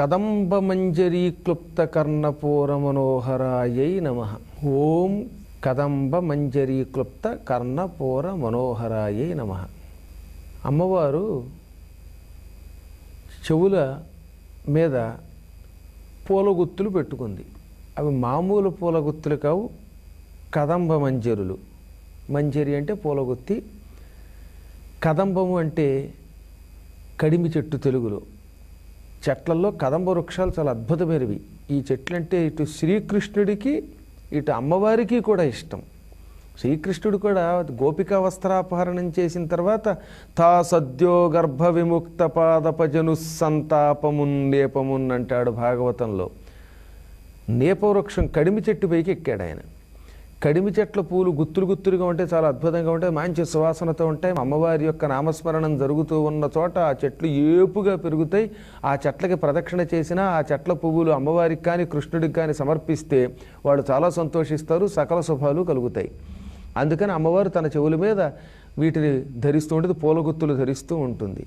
కదంబమంజరీ క్లుప్త కర్ణపూర మనోహరాయై నమ. ఓం కదంబమంజరీ క్లుప్త కర్ణపూర మనోహరాయై నమ. అమ్మవారు చెవుల మీద పూలగుత్తులు పెట్టుకుంది. అవి మామూలు పూలగుత్తులు కావు కదంబ మంజరులు. మంజరి అంటే పూలగుత్తి కదంబము అంటే కడిమి చెట్టు తెలుగులో. చెట్లలో కదంబ వృక్షాలు చాలా అద్భుతమైనవి. ఈ చెట్లు అంటే ఇటు శ్రీకృష్ణుడికి ఇటు అమ్మవారికి కూడా ఇష్టం. శ్రీకృష్ణుడు కూడా గోపికా వస్త్రాపహరణం చేసిన తర్వాత తా సద్యో గర్భ విముక్త పాదపజను సంతాపమున్ లేపమున్ అంటాడు భాగవతంలో. నేపవృక్షం కడిమి చెట్టు పైకి ఎక్కాడు ఆయన. కడిమి చెట్ల పూలు గుత్తులు గుత్తులుగా ఉంటే చాలా అద్భుతంగా ఉంటాయి. మంచి సువాసనతో ఉంటాయి. అమ్మవారి యొక్క నామస్మరణం జరుగుతూ ఉన్న చోట ఆ చెట్లు ఏపుగా పెరుగుతాయి. ఆ చెట్లకి ప్రదక్షిణ చేసినా ఆ చెట్ల పువ్వులు అమ్మవారికి కానీ కృష్ణుడికి కానీ సమర్పిస్తే వాళ్ళు చాలా సంతోషిస్తారు. సకల శుభాలు కలుగుతాయి. అందుకని అమ్మవారు తన చెవుల మీద వీటిని ధరిస్తూ ఉంటుంది పూలగుత్తులు ధరిస్తూ ఉంటుంది.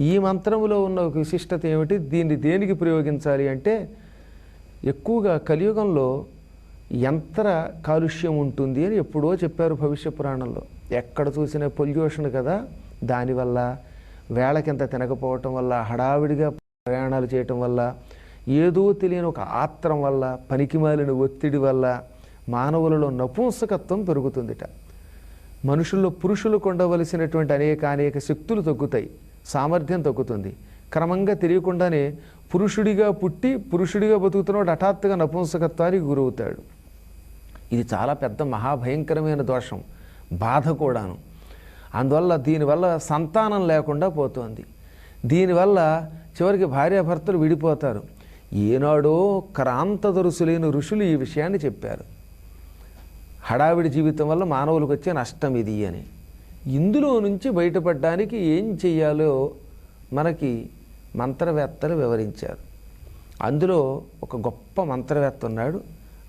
ఈ మంత్రములో ఉన్న ఒక విశిష్టత ఏమిటి? దీన్ని దేనికి ప్రయోగించాలి అంటే ఎక్కువగా కలియుగంలో యంత్ర కాలుష్యం ఉంటుంది అని ఎప్పుడో చెప్పారు భవిష్య పురాణంలో. ఎక్కడ చూసిన పొల్యూషన్ కదా. దానివల్ల వేళకింత తినకపోవటం వల్ల హడావిడిగా ప్రయాణాలు చేయటం వల్ల ఏదో తెలియని ఒక ఆత్రం వల్ల పనికిమాలిన ఒత్తిడి వల్ల మానవులలో నపుంసకత్వం పెరుగుతుందిట. మనుషుల్లో పురుషులకు ఉండవలసినటువంటి అనేక అనేక శక్తులు తగ్గుతాయి. సామర్థ్యం తగ్గుతుంది. క్రమంగా తెలియకుండానే పురుషుడిగా పుట్టి పురుషుడిగా బతుకుతున్నవాడు హఠాత్తుగా నపుంసకత్వానికి గురవుతాడు. ఇది చాలా పెద్ద మహాభయంకరమైన దోషం బాధ కూడాను. అందువల్ల దీనివల్ల సంతానం లేకుండా పోతోంది. దీనివల్ల చివరికి భార్యాభర్తలు విడిపోతారు. ఏనాడో క్రాంతదరుసులైన ఋషులు ఈ విషయాన్ని చెప్పారు. హడావిడి జీవితం వల్ల మానవులకు వచ్చే నష్టం ఇది అని. ఇందులో నుంచి బయటపడడానికి ఏం చెయ్యాలో మనకి మంత్రవేత్తలు వివరించారు. అందులో ఒక గొప్ప మంత్రవేత్త ఉన్నాడు.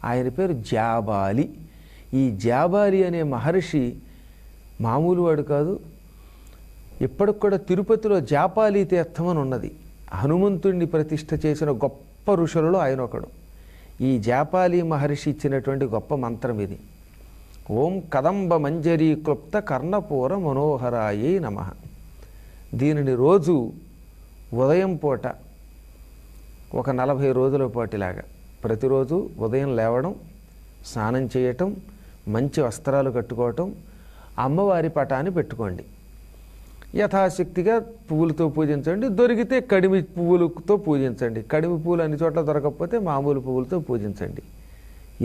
ఆయన పేరు జాబాలి. ఈ జాబాలి అనే మహర్షి మామూలు వాడు కాదు ఇప్పటికి కూడా తిరుపతిలో జాపాలి తీర్థం అని ఉన్నది. హనుమంతుడిని ప్రతిష్ఠ చేసిన గొప్ప ఋషులలో ఆయన ఒకడు. ఈ జాపాలి మహర్షి ఇచ్చినటువంటి గొప్ప మంత్రం ఇది. ఓం కదంబ మంజరీ క్లుప్త కర్ణపూర మనోహరాయే నమ. దీనిని రోజు ఉదయం పూట ఒక నలభై రోజుల పాటిలాగా ప్రతిరోజు ఉదయం లేవడం స్నానం చేయటం మంచి వస్త్రాలు కట్టుకోవటం అమ్మవారి పటాన్ని పెట్టుకోండి. యథాశక్తిగా పువ్వులతో పూజించండి. దొరికితే కడిమి పువ్వులతో పూజించండి. కడిమి పువ్వులు అన్ని చోట్ల దొరకకపోతే మామూలు పువ్వులతో పూజించండి.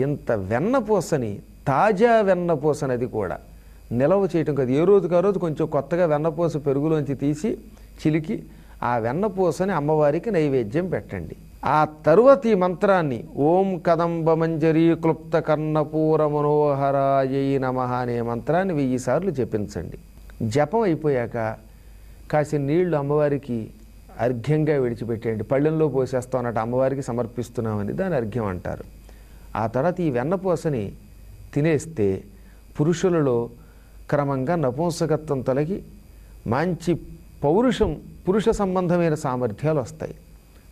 ఇంత వెన్నపూసని తాజా వెన్నపూసనది కూడా నిలవ చేయటం కాదు. ఏ రోజుకు ఆ రోజు కొంచెం కొత్తగా వెన్నపూస పెరుగులోంచి తీసి చిలికి ఆ వెన్నపూసని అమ్మవారికి నైవేద్యం పెట్టండి. ఆ తరువాత ఈ మంత్రాన్ని ఓం కదంబ మంజరీ క్లుప్త కర్ణపూర మనోహరాయ నమ అనే మంత్రాన్ని వెయ్యి సార్లు జపించండి. జపం అయిపోయాక కాసిన నీళ్ళు అమ్మవారికి అర్ఘ్యంగా విడిచిపెట్టేయండి. పళ్ళెంలో పోసేస్తాం అన్నట్టు అమ్మవారికి సమర్పిస్తున్నామని దాని అర్ఘ్యం అంటారు. ఆ తర్వాత ఈ వెన్నపూసని తినేస్తే పురుషులలో క్రమంగా నపుంసకత్వం తొలగి మంచి పౌరుషం పురుష సంబంధమైన సామర్థ్యాలు వస్తాయి.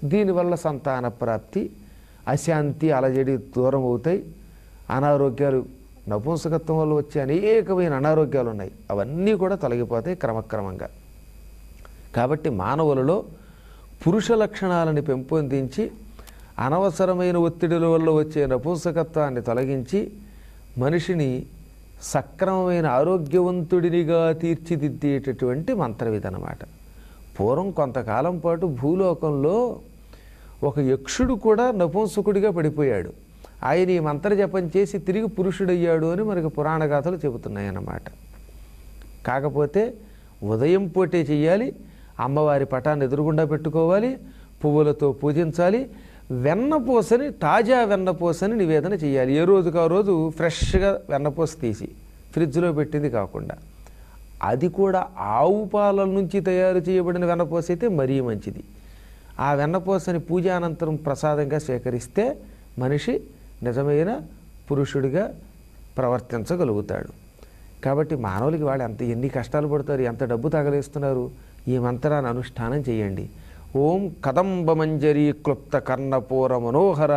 దీనివల్ల సంతాన ప్రాప్తి అశాంతి అలజడి దూరం అవుతాయి. అనారోగ్యాలు నపుంసకత్వం వల్ల వచ్చే అనేకమైన అనారోగ్యాలు ఉన్నాయి. అవన్నీ కూడా తొలగిపోతాయి క్రమక్రమంగా. కాబట్టి మానవులలో పురుష లక్షణాలను పెంపొందించి అనవసరమైన ఒత్తిడిల వల్ల వచ్చే నపుంసకత్వాన్ని తొలగించి మనిషిని సక్రమమైన ఆరోగ్యవంతుడినిగా తీర్చిదిద్దేటటువంటి మంత్రం ఇదన్నమాట పూర్వం కొంతకాలం పాటు భూలోకంలో ఒక యక్షుడు కూడా నపుంసకుడిగా పడిపోయాడు. ఆయన ఈ మంత్రజపం చేసి తిరిగి పురుషుడయ్యాడు అని మనకి పురాణ గాథలు చెబుతున్నాయి అన్నమాట కాకపోతే ఉదయం పూటే చెయ్యాలి అమ్మవారి పటాన్ని ఎదురుగుండా పెట్టుకోవాలి పువ్వులతో పూజించాలి వెన్నపూసని తాజా వెన్నపూసని నివేదన చేయాలి ఏ రోజుకు ఆ రోజు ఫ్రెష్గా వెన్నపూస తీసి ఫ్రిడ్జ్లో పెట్టింది కాకుండా. అది కూడా ఆవు పాలల నుంచి తయారు చేయబడిన వెన్నపూస అయితే మరీ మంచిది. ఆ వెన్నపూసని పూజ అనంతరం ప్రసాదంగా స్వీకరిస్తే మనిషి నిజమైన పురుషుడిగా ప్రవర్తించగలుగుతాడు. కాబట్టి మానవులకి వాళ్ళు ఎంత ఎన్ని కష్టాలు పడతారు ఎంత డబ్బు తగలేస్తున్నారు ఈ మంత్రాన్ని అనుష్ఠానం చేయండి. ఓం కదంబమంజరీ క్లుప్త కర్ణపూర మనోహర